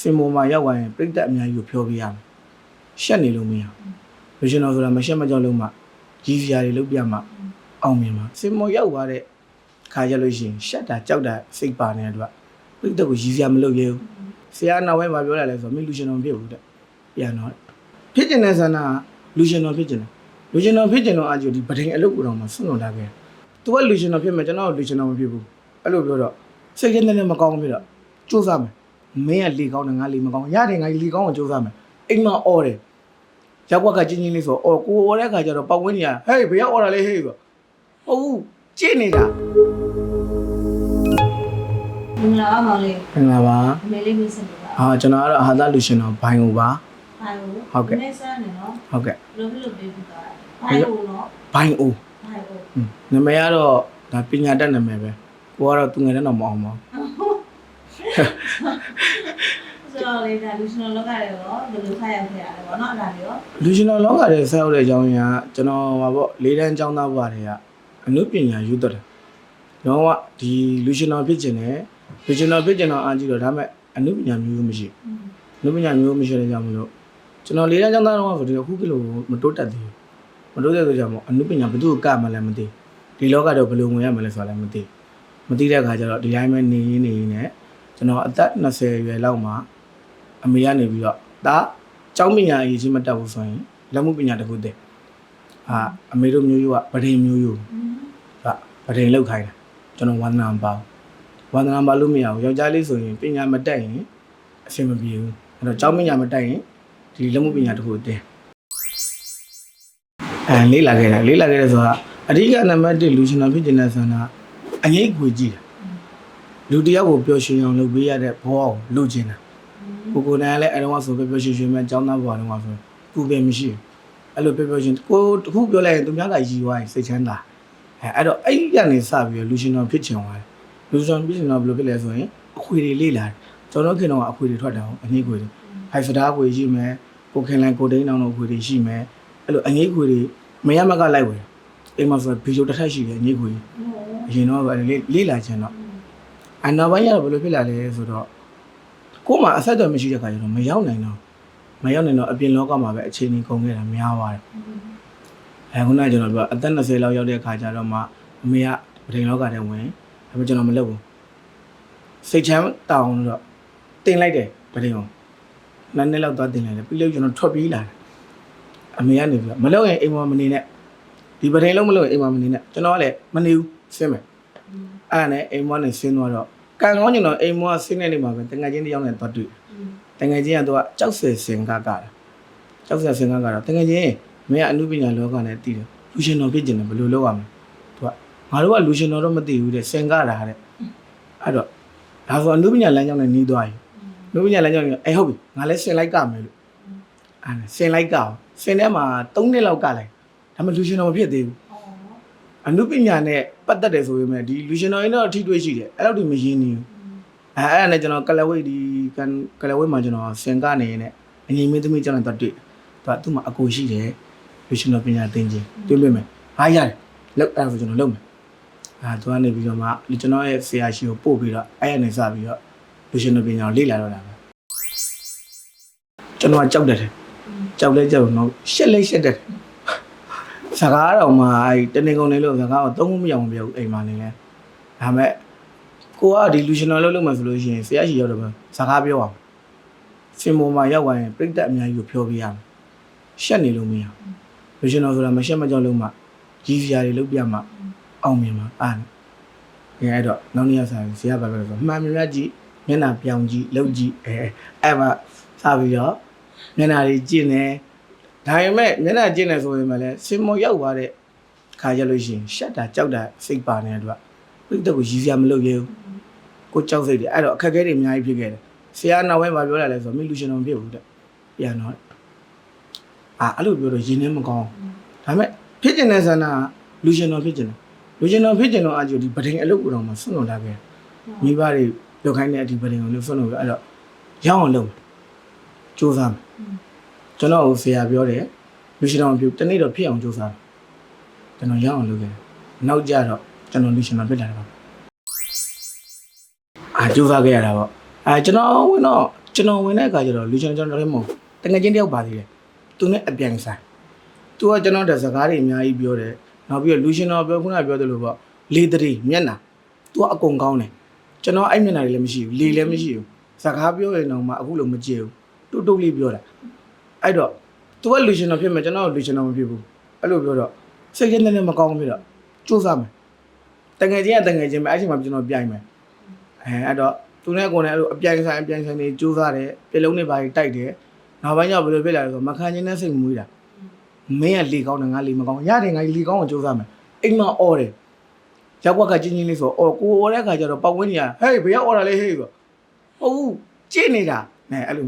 စင်မောမှာရောက်သွားရင်ပြိတ္တအများကြီးကိုဖြောပြရမယ်ရှက်နေလို့မရဘူးလူရှင်တော်ဆိုတာမရှက်မကြောက်လို့မှကြီးစရာတွေလုပ်ပြမှအောင်မြင်မှာစင်မောရောက်သွားတဲ့ခါကြလို့ရှိရင်ရှက်တာကြောက်တာစိတ်ပါနေတဲ့အတွက်ပြိတ္တကိုကြီးစရာမလုပ်ရဘူးဆရာနောက်ပိုင်းမှာပြောလာလဲဆိုတော့မင်းလူရှင်တော်မဖြစ်ဘူးတဲ့ပြန်တော့ဖြစ်ကျင်တဲ့ဆန္ဒကလူရှင်တော်ဖြစ်ကျင်တယ်လူရှင်တော်ဖြစ်ကျင်တော့အာဂျီဒီပဒိန်အလုပ်ကိုတော့မှဆွန့်လွန်လာခဲ့တယ်။ तू ကလူရှင်တော်ဖြစ်မယ်ကျွန်တော်ကလူရှင်တော်မဖြစ်ဘူးအဲ့လိုပြောတော့စိတ်ရင်းနဲ့မကောင်းဘူးဖြစ်တော့စူးစမ်းမယ် မင်းကလေကောင်းတယ်ငါလေမကောင်းရတယ်ငါလေကောင်းအောင်စူးစမ်းမယ်အိမ်မှာអော်တယ်ရောက်ကွက်ကချင်းချင်းလေးဆိုအော်ကိုអော်တဲ့ခါကျတော့ပောက်ဝင်းကြီးကဟေးဘယ်ရောက်អော်တာလဲဟေးဆိုဟုတ်ဘူးကြည့်နေတာ မင်္ဂလာပါမောင်လေး မင်္ဂလာပါ အမေလေးမစင်ပါ ဟာကျွန်တော်ကတော့အာသာလူရှင်တော်ဘိုင်ကိုပါ ဘာလို့ ဟုတ်ကဲ့ နေစမ်းနေနော် ဟုတ်ကဲ့ ဘယ်လိုလုပ်ပေးပြီးသားဘာလို့နော် ဘိုင်အို ဘာလို့ ဟွန်းနာမည်ကတော့ဒါပညာတတ်နာမည်ပဲကိုကတော့သူငယ်တဲ့တော့မအောင်ပါဘူး ဆိုတော့လေဒါလူရှင်လောကတွေရောဘယ်လိုခိုင်းရခဲ့ရလဲဗောနော်အဲ့ဒါတွေရောလူရှင်တော်လောကရဲ့ဆက်ရောက်တဲ့အကြောင်းရင်းကကျွန်တော်ဟာပေါ့လေးတန်းကျောင်းသားဘဝတွေကအနုပညာယူတတ်တယ်။တော့ကဒီလူရှင်တော်ဖြစ်ခြင်းနဲ့လူရှင်တော်ဖြစ်ခြင်းတော့အားကြည့်တော့ဒါပေမဲ့အနုပညာမျိုးမရှိဘူး။အနုပညာမျိုးမရှိတဲ့ကြောင့်မလို့ကျွန်တော်လေးတန်းကျောင်းသားတော့ဆိုဒီအခုကိလို့မတိုးတက်သေးဘူး။မတိုးတက်တဲ့ကြောင့်မို့အနုပညာဘယ်သူ့ကိုကမှလည်းမသိ။ဒီလောကတော့ဘယ်လိုဝင်ရမလဲဆိုတာလည်းမသိ။မသိတဲ့အခါကျတော့ဒီတိုင်းပဲနေရင်းနေရင်းနဲ့ ကျွန်တော်အသက်20ရွယ်လောက်မှာအမေကနေပြီးတော့ဒါကျောင်းပညာအရေးကြီးမတက်ဘူးဆိုရင်လက်မှုပညာတစ်ခုတည်းအာအမေတို့မျိုးရိုးကဗဒိန်မျိုးရိုးကဗဒိန်လောက်ခိုင်းတာကျွန်တော်ဝန္ဒနာမပါဘူးဝန္ဒနာမပါလို့မရဘူးယောက်ျားလေးဆိုရင်ပညာမတက်ရင်အဆင်မပြေဘူးအဲ့တော့ကျောင်းပညာမတက်ရင်ဒီလက်မှုပညာတစ်ခုတည်းအဲလေးလာခဲ့တာလေးလာခဲ့တယ်ဆိုတာအဓိကနံပါတ်1လူရှင်တော်ဖြစ်နေတဲ့ဆန္ဒအငိတ်ကိုကြည့်တာ လူတစ်ယောက်ကိုပျော်ရွှင်အောင်လုပ်ပေးရတဲ့ဘောအောင်လုပ်ချင်တာကိုကိုနိုင်ကလည်းအဲ့တော့ဆိုပြောပြောရှင်ရှင်မဲ့ចောင်းသားဘွားတော့ဆိုကူပဲမရှိဘူးအဲ့လိုပြောပြောရှင်ကိုတခုပြောလိုက်ရင်သူများကရီသွားရင်စိတ်ချမ်းသာအဲအဲ့တော့အဲ့ဒီကနေစပြီးတော့လူရှင်တော်ဖြစ်ချင်သွားတယ်လူရှင်တော်ဖြစ်ချင်တော့ဘယ်လိုဖြစ်လဲဆိုရင်အခွေတွေလေးလာတယ်ကျွန်တော်ခင်တော့အခွေတွေထွက်တာဟုတ်အငိမ့်ခွေတွေဟိုက်စတားခွေရှိမယ်ကိုခင်လိုင်းကိုတိန်းအောင်တို့ခွေတွေရှိမယ်အဲ့လိုအငိမ့်ခွေတွေမရမကလိုက်ဝင်အိမ်မှာဆိုဗီဒီယိုတစ်ထပ်ရှိတယ်အငိမ့်ခွေအရင်တော့လေးလေးလာချင်တော့ အနောက်ပိုင်းကျတော့ဘယ်လိုဖြစ်လာလဲဆိုတော့ကို့မှာအဆက်အသွယ်မရှိတဲ့ခါကျတော့မရောက်နိုင်တော့မရောက်နိုင်တော့အပြင်လောကမှာပဲအခြေအနေကုန်ခဲ့တာများပါတယ်အဲခုနကကျွန်တော်ပြောအသက်20လောက်ရောက်တဲ့ခါကျတော့မှအမေကပဒိန်လောကထဲဝင်ဒါပေမဲ့ကျွန်တော်မလုပ်ဘူးစိတ်ချမ်းတောင်းတော့တင်လိုက်တယ်ပဒိန်ကိုနှစ်နှစ်လောက်သွားတင်လိုက်တယ်ပြီးလို့ကျွန်တော်ထွက်ပြေးလာတယ်အမေကနေပြီးတော့မလုပ်ရင်အိမ်မှာမနေနဲ့ဒီပဒိန်လုံးမလုပ်ရင်အိမ်မှာမနေနဲ့ကျွန်တော်ကလည်းမနေဘူးဆင်းမယ်အဲ့ဒါနဲ့အိမ်မနဲ့ဆင်းသွားတော့ ကံကောင်းကျင်တော့အိမ်မကဆင်းနေနေမှာပဲတငယ်ချင်းတစ်ယောက်နဲ့သွားတွေ့တငယ်ချင်းကတော့ကြောက်ဆယ်စင်ကကတာကြောက်ဆယ်စင်ကကတော့တငယ်ချင်းမင်းကအမှုပညာလောကနဲ့တည်တယ်လူရှင်တော်ဖြစ်ကျင်တယ်ဘယ်လိုလုပ်ရမလဲသူကငါတို့ကလူရှင်တော်တော့မသိဘူးတဲ့စင်ကတာတဲ့အဲ့တော့ဒါဆိုအမှုပညာလမ်းကြောင်းနဲ့နီးသွားပြီအမှုပညာလမ်းကြောင်းကအဲဟုတ်ပြီငါလည်းစင်လိုက်ကမယ်လို့အဲ့စင်လိုက်ကောစင်ထဲမှာ3နှစ်လောက်ကလိုက်ဒါမှလူရှင်တော်မဖြစ်သေးဘူး အမှုပညာနဲ့ပတ်သက်တယ်ဆိုပေမဲ့ဒီလူရှင်တော်ရင်တော့အထီးတွေးရှိတယ်အဲ့လိုဒီမရင်းနေဘူးအဲအဲ့ဒါနဲ့ကျွန်တော်ကလဝိတ်ဒီကန်ကလဝိတ်မှာကျွန်တော်စင်ကနေနဲ့အငိမ့်မင်းသမီးကျွန်တော်တွေ့သူကသူ့မှာအကိုရှိတယ်လူရှင်တော်ပညာသင်ခြင်းတွေ့လွှင့်မယ်ဟာရတယ်လောက်အဲ့ဒါဆိုကျွန်တော်လုပ်မယ်အာသူကနေပြီးတော့မှကျွန်တော်ရဲ့ဆရာရှိကိုပို့ပြီးတော့အဲ့ရနေစပြီးတော့လူရှင်တော်ပညာကိုလေ့လာတော့တာပဲကျွန်တော်ကကြောက်တယ်တယ်ကြောက်လဲကြောက်တော့ရှက်လဲရှက်တယ် စကားတော့မှအဲ့တနေကုန်နေလို့စကားတော့သုံးခုမရအောင်မပြောဘူးအိမ်မှာနေလဲဒါမဲ့ကိုကဒီလူရှင်တော်လုပ်လို့မှဆိုလို့ရှိရင်ဆရာရှိရောက်တော့ပဲစကားပြောအောင်စင်မောမှာရောက်သွားရင်ပြိတ္တအများကြီးကိုဖြောပြရမယ်ရှက်နေလို့မရဘူးလူရှင်တော်ဆိုတာမရှက်မကြောက်လို့မှကြီးစရာတွေလုပ်ပြမှအောင်မြင်မှာအားနေအဲအဲ့တော့နောက်နေ့ရစားဆရာဘာပြောလဲဆိုမှန်မြင်မြတ်ကြည့်မျက်နှာပြောင်ကြည့်လုပ်ကြည့်အဲအဲ့မှာစပြီးတော့မျက်နှာတွေကြည့်နေ ဒါပေမဲ့မျက်နှာကြည့်နေဆိုရင်လည်းစင်မောရောက်သွားတဲ့ခါကြလို့ရှိရင်ရှက်တာကြောက်တာစိတ်ပါနေတဲ့အတွက်ပြိတ္တကိုကြီးစရာမလုပ်ရဘူးကိုကြောက်စိတ်တယ်အဲ့တော့အခက်အခဲတွေအများကြီးဖြစ်ခဲ့တယ်ဆရာနောက်ပိုင်းမှာပြောလာလဲဆိုတော့မင်းလူရှင်တော်မဖြစ်ဘူးတဲ့ပြန်တော့အာအဲ့လိုပြောတော့ရင်ထဲမကောင်းဒါပေမဲ့ဖြစ်ကျင်တဲ့ဆန္ဒကလူရှင်တော်ဖြစ်ကျင်တယ်လူရှင်တော်ဖြစ်ကျင်တော့အာဂျီဒီပဒိန်အလုပ်ကိုတော့မဆွန့်လွန်လာခဲ့မိဘတွေလောက်ခိုင်းတဲ့အဒီပဒိန်ကိုလည်းဆွန့်လွန်ပြီးအဲ့တော့ရအောင်လုပ်စူးစမ်း ကျွန်တော်ကိုဆရာပြောတယ်လူရှင်တော်မဖြစ်တနေ့တော့ဖြစ်အောင်စူးစမ်းကျွန်တော်ရအောင်လုပ်ခဲ့နောက်ကြတော့ကျွန်တော်လူရှင်တော်ဖြစ်လာတယ်ပါအာကြိုးစားခဲ့ရတာပေါ့အာကျွန်တော်ဝင်တော့ကျွန်တော်ဝင်တဲ့အခါကျတော့လူကျွန်တော်ကျွန်တော်လည်းမဟုတ်တငယ်ချင်းတယောက်ပါသေးတယ်သူနဲ့အပြိုင်ဆိုင်သူကကျွန်တော်တဲ့စကားတွေအများကြီးပြောတယ်နောက်ပြီးတော့လူရှင်တော်ပြောခုနကပြောသလိုပေါ့လေတရီမျက်နှာသူကအကုန်ကောင်းတယ်ကျွန်တော်အဲ့မျက်နှာတွေလည်းမရှိဘူးလေလည်းမရှိဘူးစကားပြောရင်တော့မှအခုလိုမကြည့်ဘူးတုတ်တုတ်လေးပြောတာ အဲ့တော့သူကလူရှင်တော်ဖြစ်မယ်ကျွန်တော်ကလူရှင်တော်မဖြစ်ဘူးအဲ့လိုပြောတော့စိတ်ရင်းနဲ့မကောင်းဘူးဖြစ်တော့စူးစမ်းမယ်တငယ်ချင်းကတငယ်ချင်းပဲအဲ့ချိန်မှာကျွန်တော်ပြိုင်မယ်အဲအဲ့တော့ သူနဲ့ကိုယ်နဲ့အဲ့လိုအပြိုင်ဆိုင်အပြိုင်ဆိုင်တွေစူးစမ်းတယ်ပြလုံးတွေပါတိုက်တယ်နောက်ပိုင်းကျဘယ်လိုဖြစ်လာလဲဆိုတော့မခံချင်းနဲ့စိတ်မွေးတာမင်းကလေကောင်းတယ်ငါလေမကောင်းရတယ်ငါလေကောင်းအောင်စူးစမ်းမယ်အိမ်မှာអော်တယ်ရောက်ကွက်ကချင်းချင်းလေးဆိုအော်ကိုអော်တဲ့ခါကျတော့ပတ်ဝန်းကျင်ကဟေးဘယ်ရောက်អော်တာလဲဟေးဆိုဟုတ်ဘူးကြည့်နေတာနဲအဲ့လို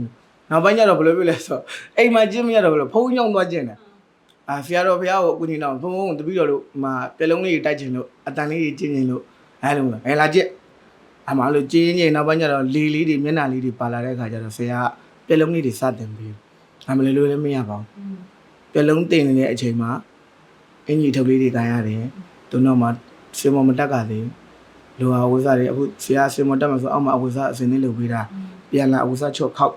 နောက်ပိုင်းကျတော့ဘယ်လိုဖြစ်လဲဆိုတော့အိမ်မှာကျင်းမရတော့ဘယ်လိုဖုံးညောင်းသွားကျင်းတယ်အာဖျားတော်ဖျားကိုအခုနေတော့ဖုံဖုံတပီတော်လို့မှာပြလုံးလေးတိုက်ချင်လို့အတန်လေးကျင်းချင်လို့အဲ့လိုဟဲလာကျက်အမှလို့ကျင်းကျင်းနောက်ပိုင်းကျတော့လေလေးတွေမျက်နှာလေးတွေပါလာတဲ့အခါကျတော့ဆရာကပြက်လုံးလေးတွေစတင်ပြီးအမှလည်းလို့လည်းမရပါဘူးပြက်လုံးတင်နေတဲ့အချိန်မှာအင်ကြီးထုတ်လေးတွေကန်ရတယ်သူတော့မှစင်မမတက်ကသေးလိုဟာဝိစားတွေအခုဆရာစင်မတက်မှာဆိုအောက်မှာအဝိစားအစင်းလေးလုပ်ပေးတာပြန်လာအဝိစားချော့ခောက်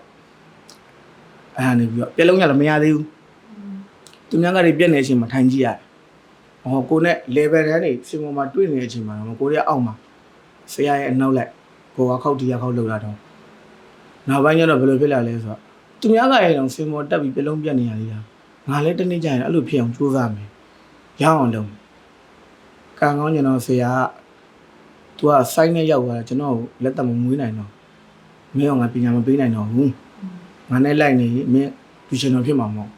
အဲ့ဒါနေပြီးတော့ပြက်လုံးရလည်းမရသေးဘူးသူများကတွေပြက်နေတဲ့အချိန်မှာထိုင်ကြည့်ရတယ်ဟောကိုနဲ့ level တန်းနေစင်မမှာတွေ့နေတဲ့အချိန်မှာတော့ကိုရီးယားအောက်မှာဆရာရဲ့အနောက်လိုက်ကိုကခောက်တီးရခောက်လောက်လာတော့နောက်ပိုင်းကျတော့ဘယ်လိုဖြစ်လာလဲဆိုတော့သူများကရင်တော့စင်မော်တက်ပြီးပြလုံးပြတ်နေရသေးတာငါလည်းတနေ့ကျရင်အဲ့လိုဖြစ်အောင်ကြိုးစားမယ်ရအောင်လုပ်မယ်ကံကောင်းကျွန်တော်ဆရာကသူကစိုင်းနဲ့ရောက်သွားတယ်ကျွန်တော်ကိုလက်သက်မမွေးနိုင်တော့မင်းကငါပညာမပေးနိုင်တော့ဘူး ငါနဲ့လိုက်နေရင်မင်းလူရှင်တော်ဖြစ်မှာမဟုတ်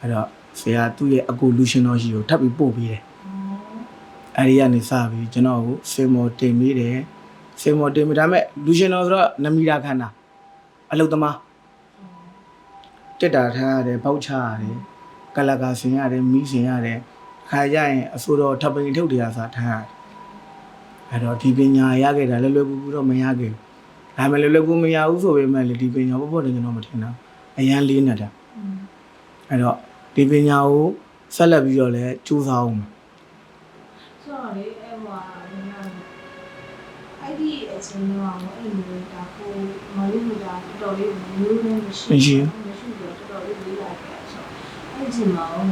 အဲ့တော့ဆရာသူ့ရဲ့အကူလူရှင်တော်ရှိကိုထပ်ပြီးပို့ပေးတယ်အဲ့ဒီကနေစပြီးကျွန်တော်ကိုစေမော်တင်မိတယ်စေမော်တင်မိဒါပေမဲ့လူရှင်တော်ဆိုတော့နမီတာခန္ဓာအလုတ်သမားတက်တာထားရတယ်ပေါက်ချရတယ်ကလကာဆင်ရတယ်မီးဆင်ရတယ်ခါကြရင်အစိုးရထပ်ပိန်ထုတ်တရားစားထားရတယ်အဲ့တော့ဒီပညာရခဲ့တာလွယ်လွယ်ကူကူတော့မရခဲ့ဘူး ဒါပေမဲ့လွယ်လွယ်ကူမရဘူးဆိုပေမဲ့လေဒီပညာပေါ့ပေါ့တယ်ကျွန်တော်မထင်တော့အရန်လေးနေတာအဲ့တော့ဒီပညာကိုဆက်လက်ပြီးတော့လည်းကြိုးစားအောင်မယ်ဆိုတော့လေအဲ့ဟိုအဲ့ဒီအချိန်တော့အဲ့လိုဒါကိုမလေးကတော်တော်လေးမျိုးနဲ့မရှိမရှိတော့တော်တော်လေးလေးလာခဲ့ဆိုအဲ့ဒီမှာဟို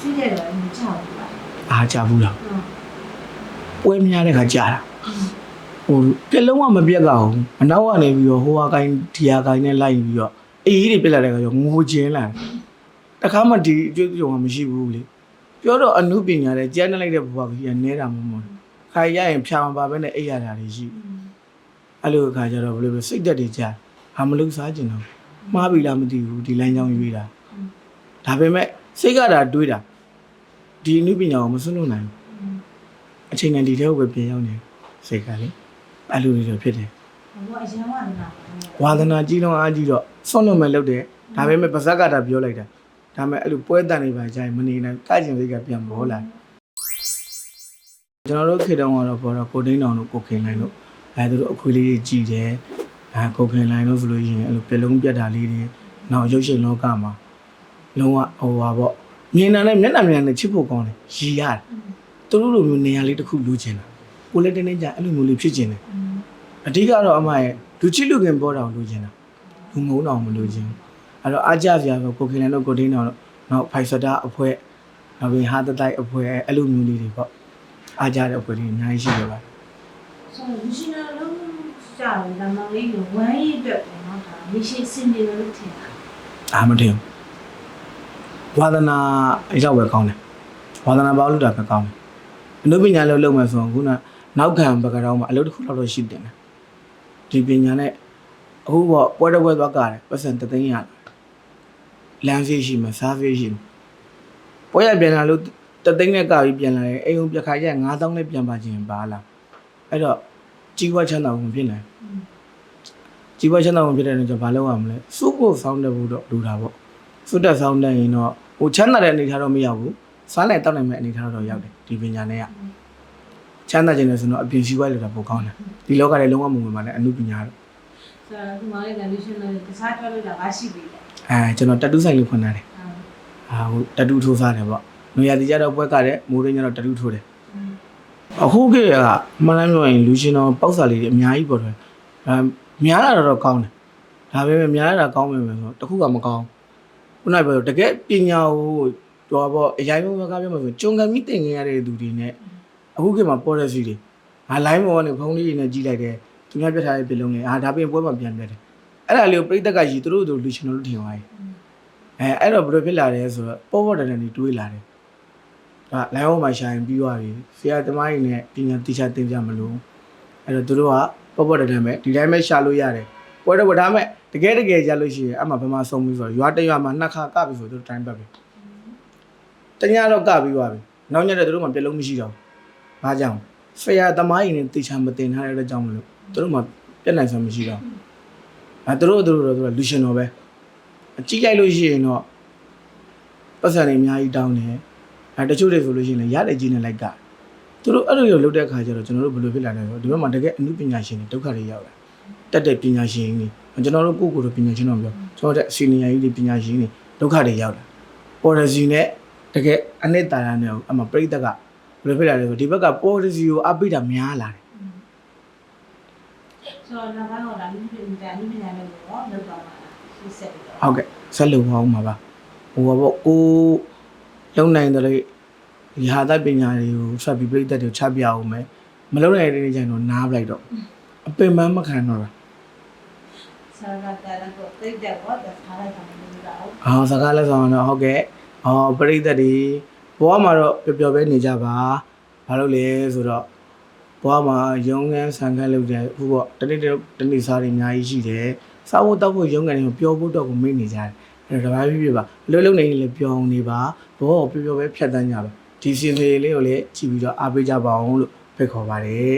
ရှိတဲ့တော့မကြောက်ဘူးလားအားကြဘူးလားဟုတ်ပွဲများတဲ့ခါကြာတာ ဟိုပြက်လုံးကမပြက်ကအောင်အနောက်ကနေပြီးတော့ဟိုဟာကိုင်းဒီဟာကိုင်းနဲ့လိုက်ပြီးတော့အေးကြီးတွေပြက်လာတဲ့ခါကျတော့ငိုချင်းလာတခါမှဒီအကျွတ်ကြုံကမရှိဘူးလေပြောတော့အမှုပညာတဲ့ကျန်းလိုက်တဲ့ဘဝကြီးကနဲတာမဟုတ်ဘူးခါရရင်ဖြာမပါပဲနဲ့အိပ်ရတာတွေရှိအဲ့လိုအခါကျတော့ဘယ်လိုပဲစိတ်သက်တွေကြာဟာမလို့စားကျင်တော့မှားပြီလားမသိဘူးဒီလမ်းကြောင်းရွေးတာဒါပေမဲ့စိတ်ကတာတွေးတာဒီအမှုပညာကိုမစွန့်လို့နိုင်ဘူးအချိန်နဲ့ဒီထဲကိုပဲပြင်ရောက်နေစိတ်ကလေ အဲ့လိုတွေတော့ဖြစ်တယ်ဟိုအရင်ကနာဝါသနာကြီးလုံးအားကြီးတော့ဆွန့်လွတ်မဲ့လုပ်တယ်ဒါပေမဲ့ပါဇက်ကတာပြောလိုက်တာဒါပေမဲ့အဲ့လိုပွဲတန်နေပါကြရင်မနေနိုင်ကကျင်စိတ်ကပြန်ပေါ်လာကျွန်တော်တို့ခေတ္တကတော့ပေါ်တော့ကိုဒိန်းတော်တို့ကိုခင်လိုင်းတို့အဲသူတို့အခွေးလေးတွေကြည်တယ်အဲကိုခင်လိုင်းတို့ဆိုလို့ရှိရင်အဲ့လိုပြလုံးပြတ်တာလေးတွေနောက်ရုပ်ရှင်လောကမှာလုံးဝဟိုပါပေါ့မြင်တာနဲ့မျက်နှာမြင်နဲ့ချစ်ဖို့ကောင်းတယ်ရည်ရတယ်သူတို့လိုမျိုးနေရာလေးတစ်ခုလူချင်တာကိုလည်းတင်းတင်းကြအဲ့လိုမျိုးလေးဖြစ်ချင်တယ် အဓိကတော့အမရဲ့လူချစ်လူခင်ပေါ်တော်လူချင်တာလူငုံတော်မလူချင်ဘူးအဲ့တော့အားကြစရာဆိုကိုခင်လည်းတော့ကိုတင်းတော်တော့နောက်ဖိုက်စတာအဖွဲနောက်ပြီးဟာတတိုက်အဖွဲအဲ့လိုမျိုးလေးတွေပေါ့အားကြတဲ့အဖွဲလေးအများကြီးရှိတယ်ပါဆိုတော့လူရှင်တော်လုံးကြာတယ်ဒါမှမဟုတ်ဝမ်းရည်အတွက်ပေါ့နော်ဒါမိရှိစင်တယ်လို့ထင်တာအားမတင်ဘူးဝါသနာအဲ့တော့ပဲကောင်းတယ်ဝါသနာပေါလို့တာပဲကောင်းတယ်အနုပညာလို့လုပ်မယ်ဆိုရင်ခုနနောက်ခံဘက်ကတော့မှအလုပ်တစ်ခုလောက်တော့ရှိတယ် ဒီပညာနဲ့အခုပေါ့ပွဲတစ်ပွဲသွားကြတယ်ပတ်စံတသိန်းရတယ်လမ်းဖေးရှိမှာစားဖေးရှိမှာပွဲရပြန်လာလို့တသိန်းနဲ့ကပြီးပြန်လာတယ်အိမ်ုံပြခါရက်9000နဲ့ပြန်ပါခြင်းပါလားအဲ့တော့ကြီးပွားချမ်းသာမှုဖြစ်နိုင်ကြီးပွားချမ်းသာမှုဖြစ်တဲ့အတွက်ကျွန်တော်ဘာလုပ်ရမလဲစုဖို့ဆောင်းတဲ့ဘူးတော့လူတာပေါ့စုတက်ဆောင်းတဲ့ရင်တော့ဟိုချမ်းသာတဲ့အနေထားတော့မရောက်ဘူးစားလိုက်တောက်နိုင်မဲ့အနေထားတော့ရောက်တယ်ဒီပညာနဲ့က ချမ်းသာခြင်းနဲ့ဆိုတော့အပြင်စီးပွားလို့တာပိုကောင်းတယ်ဒီလောကထဲလုံးဝမဝင်ပါနဲ့အမှုပညာတော့ဆိုတော့ဒီမှာလည်းလူရှင်တော်တခြားပြောလို့တာဘာရှိပြီလဲအဲကျွန်တော်တတူးဆိုင်လေးဖွင့်ထားတယ်ဟာဟိုတတူးထိုးစားတယ်ပေါ့နွေရာသီကျတော့ပွဲကတဲ့မိုးရင်းကျတော့တတူးထိုးတယ်အခုခေတ်ကမှန်လားပြောရင်လူရှင်တော်ပေါက်စာလေးတွေအများကြီးပေါ်တယ်အဲများလာတော့ကောင်းတယ်ဒါပေမဲ့များတာကောင်းမယ်မယ်ဆိုတော့တစ်ခုကမကောင်းခုနကပြောတကယ်ပညာကိုတော့ပေါ့အရင်ဘက်ကပြောမှဆိုကြုံကမိတင်ခဲ့ရတဲ့သူတွေနဲ့ အခုခေတ်မှာ policy တွေငါ line ပေါ်ကနေဖုန်းလေးတွေနဲ့ကြီးလိုက်တယ်သူများပြထားတဲ့ပြည်လုံးလေးအာဒါပြင်ပွဲမှာပြန်ပြတယ်အဲ့ဒါလေးကိုပြိတ္တကကြီးသူတို့တို့လူရှင်တို့ထင်သွားတယ်အဲအဲ့တော့ဘယ်လိုဖြစ်လာလဲဆိုတော့ပေါ်ပေါ်တန်တန်တွေတွေးလာတယ်ဒါ line ပေါ်မှာရှာရင်ပြီးသွားပြီဆရာသမားကြီးနဲ့ပညာတိကျသင်ပြမလို့အဲ့တော့သူတို့ကပေါ်ပေါ်တန်တန်ပဲဒီတိုင်းပဲရှာလို့ရတယ်ပွဲတော့ဒါမဲ့တကယ်တကယ်ကြလို့ရှိရင်အမှဘယ်မှာဆုံးပြီဆိုတော့ရွာတစ်ရွာမှာနှစ်ခါကပြီဆိုသူတို့တိုင်းပတ်ပြီတညတော့ကပြီးသွားပြီနောက်ညတော့သူတို့မှပြလုံးမရှိတော့ ဘူးဘာကြောင့်ဆရာသမားကြီးနဲ့တိကျမတင်ထားတဲ့အတွက်ကြောင့်မလို့သူတို့မှပြက်နိုင်စွာမရှိတော့ဘူးအဲသူတို့သူတို့တော့သူကလူရှင်တော်ပဲအကြည့်လိုက်လို့ရှိရင်တော့ပတ်စံတွေအများကြီးတောင်းတယ်အဲတချို့တွေဆိုလို့ရှိရင်လည်းရတဲ့ကြီးနဲ့လိုက်ကသူတို့အဲ့လိုလိုလုပ်တဲ့အခါကျတော့ကျွန်တော်တို့ဘယ်လိုဖြစ်လာလဲဆိုတော့ဒီဘက်မှာတကယ်အမှုပညာရှင်တွေဒုက္ခတွေရောက်လာတက်တဲ့ပညာရှင်တွေကျွန်တော်တို့ကိုယ့်ကိုယ်တို့ပညာရှင်တော့ပြောကျွန်တော်တဲ့အစီအနီယာကြီးတွေပညာရှင်တွေဒုက္ခတွေရောက်လာ policy နဲ့တကယ်အနှစ်သာရနဲ့အမှပြိတ္တက ဘယ်လိုဖြစ်လာလဲဆိုဒီဘက်က policy ကိုအပိတာများလာတယ်ဆိုတော့နောက်ပိုင်းတော့ဒါလူတွေဒါလူတွေနဲ့လည်းတော့လောက်တော့မှာဒီဆက်ပြီးတော့ဟုတ်ကဲ့ဆက်လုပ်အောင်ပါပါဟိုပါပေါ့ကိုလုံနိုင်တယ်လေဒီဟာတပညာတွေကိုဆက်ပြီးပြိတ္တတွေကိုချပြအောင်မယ်မလုံနိုင်တဲ့နေကျရင်တော့နားပလိုက်တော့အပင်ပန်းမခံတော့တာဆရာကလည်းကိုသိတဲ့ဘောတခါလိုက်တာမလို့တော့အော်စကားလည်းဆောင်တော့ဟုတ်ကဲ့အော်ပြိတ္တတွေ ဘဝမှာတော့ပျော်ပျော်ပဲနေကြပါဘာလို့လဲဆိုတော့ဘဝမှာရုံငန်းဆန်ခန်းလုပ်တယ်အခုပေါ့တနေ့တနေ့စားတွေအများကြီးရှိတယ်စားဖို့တောက်ဖို့ရုံငန်းတွေကိုပျော်ဖို့တော့ကိုမေ့နေကြတယ်အဲ့တော့တပါးပြပြပါအလုပ်လုပ်နေရင်လည်းပျော်နေပါဘဝကိုပျော်ပျော်ပဲဖြတ်တန်းကြပါဒီစင်စေလေးကိုလည်းကြည့်ပြီးတော့အားပေးကြပါအောင်လို့ဖိတ်ခေါ်ပါတယ်